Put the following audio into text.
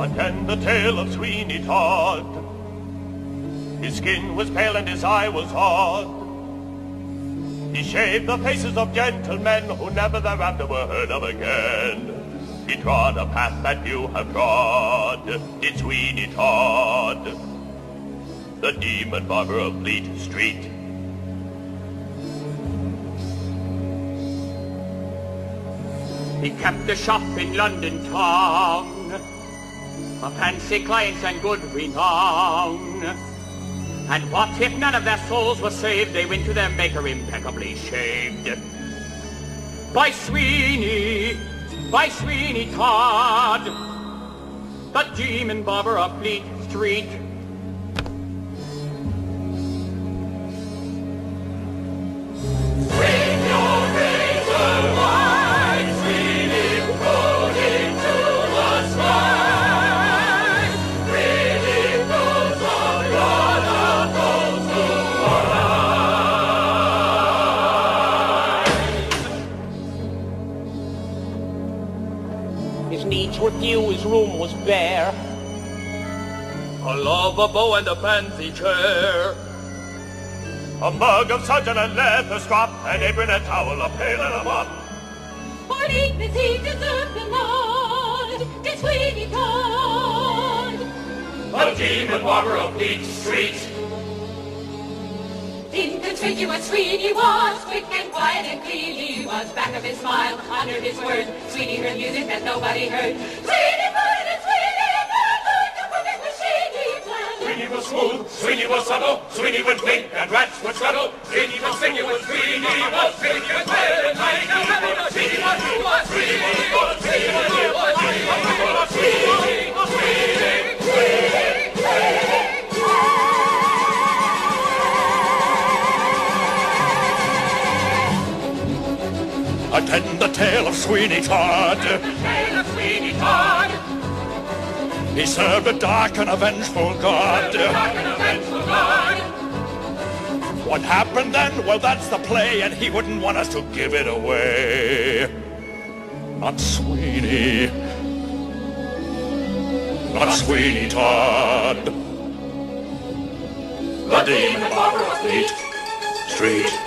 Attend the tale of Sweeney Todd. His skin was pale and his eye was odd. He shaved the faces of gentlemen who never thereafter were heard of again. He trod a path that you have trod, did Sweeney Todd, the demon barber of Fleet Street. He kept a shop in London town, for fancy clients and good renown. And what if none of their souls were saved? They went to their maker impeccably shaved. By Sweeney, by Sweeney Todd, the demon barber of Fleet Street. His needs were few, his room was bare. A love, bow, and a fancy chair. A mug of sudgeon and leather strop, an apron, a towel, a pail, and a mop. For neatness he deserved the nod, did Sweeney Todd. The demon barber of Fleet Street. Inconspicuous Sweeney was, quick Back of his smile, under his words, Sweeney heard music that nobody heard. Sweeney put it, Sweeney put like a perfect machine. Sweeney was smooth, Sweeney was subtle, Sweeney would blink and rats would scuttle. Sweeney was sinuous, Sweeney was, Sweeney was well and Attend the tale of Sweeney Todd. Tale of Sweeney Todd. He served a dark and a vengeful God. And God. What happened then? Well, that's the play, and he wouldn't want us to give it away. Not Sweeney. Not Sweeney Todd. The demon of Fleet Street.